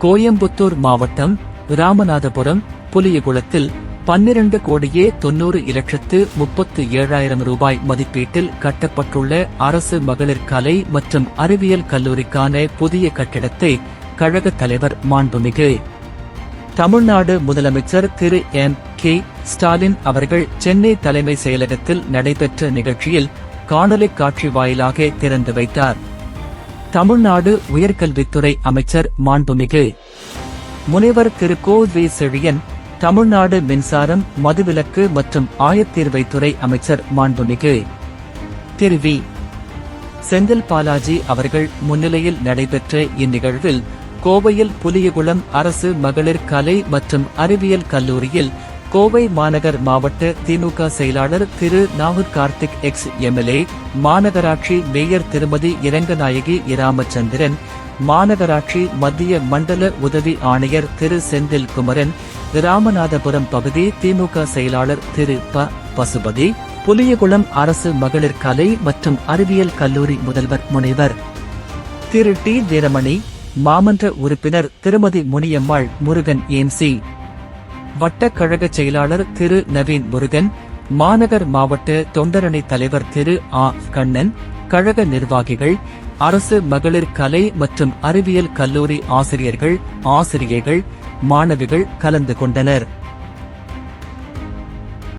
கோயம்புத்தூர் மாவட்டம் ராமநாதபுரம் புலியகுளத்தில் பன்னிரண்டு கோடியே தொன்னூறு இலட்சத்து முப்பத்து ஏழாயிரம் ரூபாய் மதிப்பீட்டில் கட்டப்பட்டுள்ள அரசு மகளிர் கலை மற்றும் அறிவியல் கல்லூரிக்கான புதிய கட்டிடத்தை கழக தலைவர் மாண்புமிகு. தமிழ்நாடு முதலமைச்சர் திரு. எம். கே. ஸ்டாலின் அவர்கள் சென்னை தலைமை செயலகத்தில் நடைபெற்ற நிகழ்ச்சியில் காணொலி காட்சி வாயிலாக திறந்து வைத்தார். தமிழ்நாடு உயர்கல்வித்துறை அமைச்சர் மாண்புமிகு. முனைவர் திரு கோ வி செழியன் தமிழ்நாடு மின்சாரம் மதுவிலக்கு மற்றும் ஆயத்தீர்வைத்துறை அமைச்சர் மாண்புமிகு. திரு வி. செந்தில் பாலாஜி அவர்கள் முன்னிலையில் நடைபெற்ற இந்நிகழ்வில் கோவையில் புலியகுளம் அரசு மகளிர் கலை மற்றும் அறிவியல் கல்லூரியில் கோவை மாநகர் மாவட்ட திமுக செயலாளர் திரு நாகூர் கார்த்திக் எக்ஸ் எம்எல்ஏ மாநகராட்சி மேயர் திருமதி இரங்கநாயகி இராமச்சந்திரன் மாநகராட்சி மத்திய மண்டல உதவி ஆணையர் திரு செந்தில் குமரன் ராமநாதபுரம் பகுதி திமுக செயலாளர் திரு ப. பசுபதி புலியகுளம் அரசு மகளிர் கலை மற்றும் அறிவியல் கல்லூரி முதல்வர் முனைவர் திரு. டி. வீரமணி மாமன்ற உறுப்பினர் திருமதி முனியம்மாள் முருகன் ஏம்சி வட்டக்கழக செயலாளர் திரு நவீன் முருகன் மாநகர் மாவட்ட தொண்டரணி தலைவர் திரு ஆ. கண்ணன் கழக நிர்வாகிகள் அரசு மகளிர் கலை மற்றும் அறிவியல் கல்லூரி ஆசிரியர்கள் ஆசிரியைகள் மாணவிகள் கலந்து கொண்டனர்.